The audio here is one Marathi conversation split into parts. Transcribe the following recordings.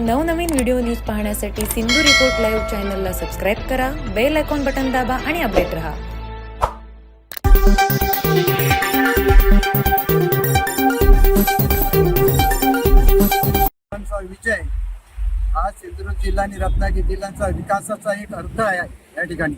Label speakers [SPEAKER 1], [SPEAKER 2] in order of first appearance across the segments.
[SPEAKER 1] नवनवीन व्हिडिओ न्यूज पाहण्यासाठी सिंधू रिपोर्ट लाईव्ह चॅनलला सबस्क्राईब करा बेल आयकॉन बटन दाबा आणि अपडेट रहा.
[SPEAKER 2] विजय हा सिंधुदुर्ग जिल्हा आणि रत्नागिरी जिल्ह्यांचा विकासाचा एक अर्थ आहे या ठिकाणी.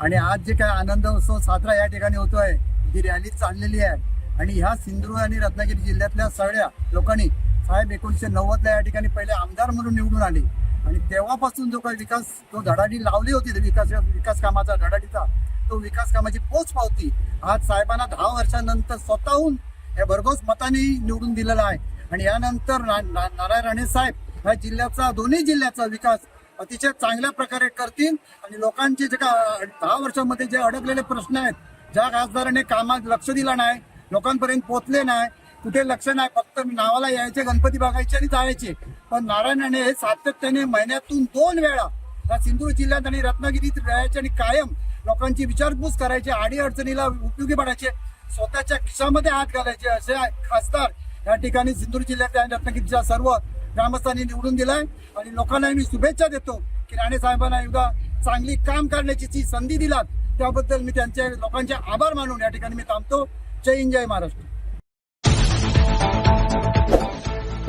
[SPEAKER 2] आणि आज जे काय आनंद उत्सव साजरा या ठिकाणी होतोय जी रॅली चाललेली आहे. आणि ह्या सिंधुदुर्ग आणि रत्नागिरी जिल्ह्यातल्या सगळ्या लोकांनी साहेब एकोणीसशे नव्वदला या ठिकाणी पहिले आमदार म्हणून निवडून आले. आणि तेव्हापासून जो काही विकास जो धडाडी लावली होती विकास विकास कामाचा धडाडीचा तो विकास कामाची पोच पावती आज साहेबांना दहा वर्षानंतर स्वतःहून या भरघोस मताने निवडून दिलेला आहे. आणि यानंतर नारायण राणे साहेब ह्या जिल्ह्याचा दोन्ही जिल्ह्याचा विकास अतिशय चांगल्या प्रकारे करतील. आणि लोकांचे जे का दहा वर्षामध्ये जे अडकलेले प्रश्न आहेत ज्या खासदाराने कामात लक्ष दिलं नाही लोकांपर्यंत पोचले नाही कुठे लक्ष नाही फक्त नावाला यायचे गणपती बघायचे आणि जायचे. पण नारायणाने हे सातत्याने महिन्यातून दोन वेळा या सिंधुदुर्ग जिल्ह्यात आणि रत्नागिरीत राहायचे आणि कायम लोकांची विचारपूस करायची आडी अडचणीला उपयोगी पडायचे स्वतःच्या खिशामध्ये हात घालायचे असे खासदार या ठिकाणी सिंधुदुर्ग जिल्ह्यातल्या आणि रत्नागिरीच्या सर्व ग्रामस्थांनी निवडून दिलाय. आणि लोकांना मी शुभेच्छा देतो की राणे साहेबांना एकदा चांगली काम करण्याची जी संधी दिलात त्याबद्दल मी त्यांच्या लोकांचे आभार मानून या ठिकाणी मी थांबतो. जय हिंद जय महाराष्ट्र.